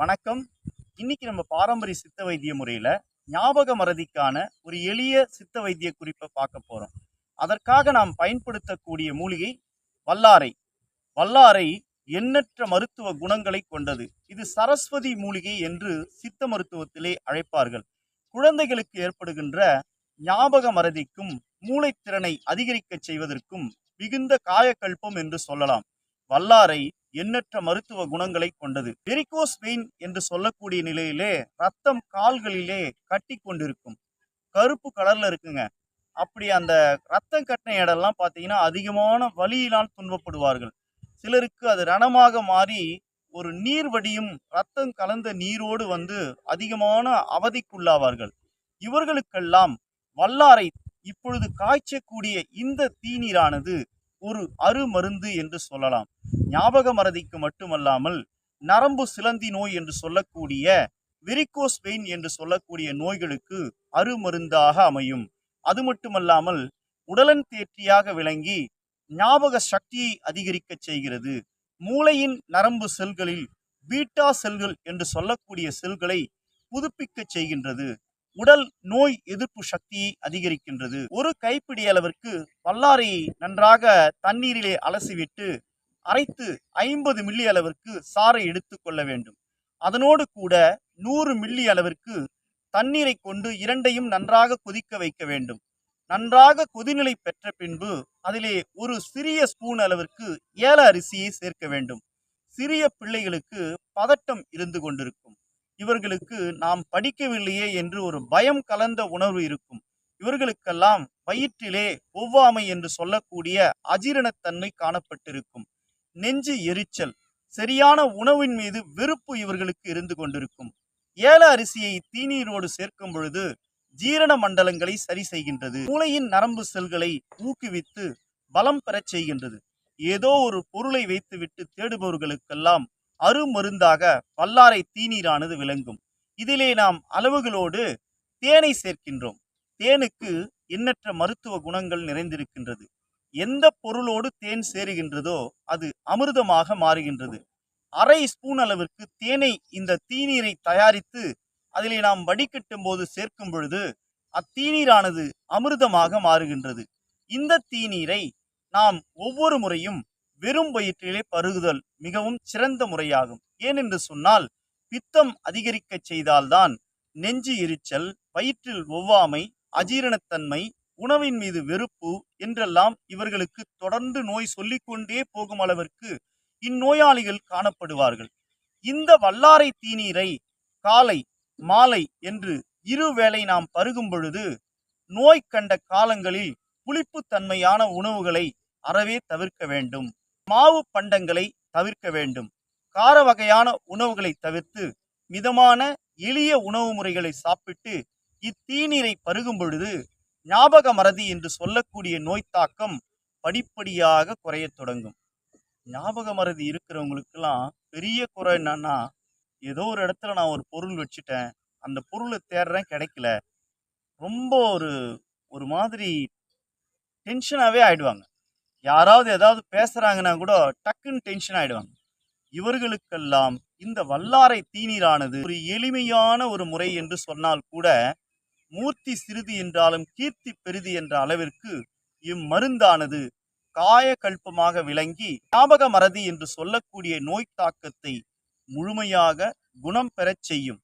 வணக்கம். இன்னைக்கு நம்ம பாரம்பரிய சித்த வைத்திய முறையில ஞாபக மறதிக்கான ஒரு எளிய சித்த வைத்திய குறிப்பை பார்க்க போறோம். அதற்காக நாம் பயன்படுத்தக்கூடிய மூலிகை வல்லாரை. வல்லாரை எண்ணற்ற மருத்துவ குணங்களை கொண்டது. இது சரஸ்வதி மூலிகை என்று சித்த மருத்துவத்திலே அழைப்பார்கள். குழந்தைகளுக்கு ஏற்படுகின்ற ஞாபக மறதிக்கும் மூளைத்திறனை அதிகரிக்கச் செய்வதற்கும் மிகுந்த காயக்கல்பம் என்று சொல்லலாம். வல்லாரை எண்ணற்ற மருத்துவ குணங்களை கொண்டது. வெரிகோஸ் வெயின் என்று சொல்லக்கூடிய நிலையிலே ரத்தம் கால்களிலே கட்டி கொண்டிருக்கும். கருப்பு கலர்ல இருக்குங்க. அப்படி அந்த ரத்தம் கட்டின இடம்லாம் பார்த்தீங்கன்னா அதிகமான வலியினால் துன்பப்படுவார்கள். சிலருக்கு அது ரணமாக மாறி ஒரு நீர் வடியும் ரத்தம் கலந்த நீரோடு வந்து அதிகமான அவதிக்குள்ளாவார்கள். இவர்களுக்கெல்லாம் வல்லாரை இப்பொழுது காய்ச்சக்கூடிய இந்த தீநீரானது ஒரு அருமருந்து என்று சொல்லலாம். ஞாபக மறதிக்கு மட்டுமல்லாமல் நரம்பு சிலந்தி நோய் என்று சொல்லக்கூடிய விரிகோஸ் பெயின் என்று சொல்லக்கூடிய நோய்களுக்கு அருமருந்தாக அமையும். அது மட்டுமல்லாமல் உடலன் தேற்றியாக விளங்கி ஞாபக சக்தியை அதிகரிக்கச் செய்கிறது. மூளையின் நரம்பு செல்களில் பீட்டா செல்கள் என்று சொல்லக்கூடிய செல்களை புதுப்பிக்கச் செய்கின்றது. உடல் நோய் எதிர்ப்பு சக்தி அதிகரிக்கின்றது. ஒரு கைப்பிடி அளவிற்கு வல்லாரையை நன்றாக தண்ணீரிலே அலசிவிட்டு அரைத்து ஐம்பது மில்லி அளவிற்கு சாறை எடுத்துக்கொள்ள வேண்டும். அதனோடு கூட நூறு மில்லி அளவிற்கு தண்ணீரை கொண்டு இரண்டையும் நன்றாக கொதிக்க வைக்க வேண்டும். நன்றாக கொதிநிலை பெற்ற பின்பு அதிலே ஒரு சிறிய ஸ்பூன் அளவிற்கு ஏல அரிசியை சேர்க்க வேண்டும். சிறிய பிள்ளைகளுக்கு பதட்டம் இருந்து கொண்டிருக்கும். இவர்களுக்கு நாம் படிக்கவில்லையே என்று ஒரு பயம் கலந்த உணர்வு இருக்கும். இவர்களுக்கெல்லாம் வயிற்றிலே ஒவ்வாமை என்று சொல்லக்கூடிய அஜீரணத்தன்மை காணப்பட்டிருக்கும். நெஞ்சு எரிச்சல் சரியான உணவின் மீது வெறுப்பு இவர்களுக்கு இருந்து கொண்டிருக்கும். ஏல அரிசியை தீநீரோடு சேர்க்கும் பொழுது ஜீரண மண்டலங்களை சரி செய்கின்றது. மூளையின் நரம்பு செல்களை ஊக்குவித்து பலம் பெறச் செய்கின்றது. ஏதோ ஒரு பொருளை வைத்துவிட்டு தேடுபவர்களுக்கெல்லாம் அருமருந்தாக வல்லாரை தீநீரானது விளங்கும். இதிலே நாம் அளவுகளோடு தேனை சேர்க்கின்றோம். தேனுக்கு எண்ணற்ற மருத்துவ குணங்கள் நிறைந்திருக்கின்றது. எந்த பொருளோடு தேன் சேருகின்றதோ அது அமிர்தமாக மாறுகின்றது. அரை ஸ்பூன் அளவிற்கு தேனை இந்த தீநீரை தயாரித்து அதிலே நாம் வடிகட்டும் போது சேர்க்கும் பொழுது அத்தீநீரானது அமிர்தமாக மாறுகின்றது. இந்த தீநீரை நாம் ஒவ்வொரு முறையும் வெறும் வயிற்றிலே பருகுதல் மிகவும் சிறந்த முறையாகும். ஏனென்று சொன்னால் பித்தம் அதிகரிக்கச் செய்தால்தான் நெஞ்சு எரிச்சல் வயிற்றில் ஒவ்வாமை அஜீரணத்தன்மை உணவின் மீது வெறுப்பு என்றெல்லாம் இவர்களுக்கு தொடர்ந்து நோய் சொல்லிக்கொண்டே போகும் அளவிற்கு இந்நோயாளிகள் காணப்படுவார்கள். இந்த வல்லாரை தீநீரை காலை மாலை என்று இருவேளை நாம் பருகும் பொழுது நோய் கண்ட காலங்களில் புளிப்புத்தன்மையான உணவுகளை அறவே தவிர்க்க வேண்டும். மாவு பண்டங்களை தவிர்க்க வேண்டும். கார வகையான உணவுகளை தவிர்த்து மிதமான எளிய உணவு முறைகளை சாப்பிட்டு இத்தீநீரை பருகும் பொழுது ஞாபக மறதி என்று சொல்லக்கூடிய நோய் தாக்கம் படிப்படியாக குறையத் தொடங்கும். ஞாபக மறதி இருக்கிறவங்களுக்கெல்லாம் பெரிய குறை என்னன்னா ஏதோ ஒரு இடத்துல நான் ஒரு பொருள் வச்சுட்டேன். அந்த பொருளை தேடுறேன் கிடைக்கல. ரொம்ப ஒரு ஒரு மாதிரி டென்ஷனாகவே ஆயிடுவாங்க. யாராவது ஏதாவது பேசுறாங்கன்னா கூட டக்குன்னு டென்ஷன் ஆயிடுவாங்க. இவர்களுக்கெல்லாம் இந்த வல்லாரை தீநீரானது ஒரு எளிமையான ஒரு முறை என்று சொன்னால் கூட மூர்த்தி சிறிது என்றாலும் கீர்த்தி பெரிது என்ற அளவிற்கு இம்மருந்தானது காயகல்பமாக விளங்கி ஞாபக மறதி என்று சொல்லக்கூடிய நோய் தாக்கத்தை முழுமையாக குணம் பெறச் செய்யும்.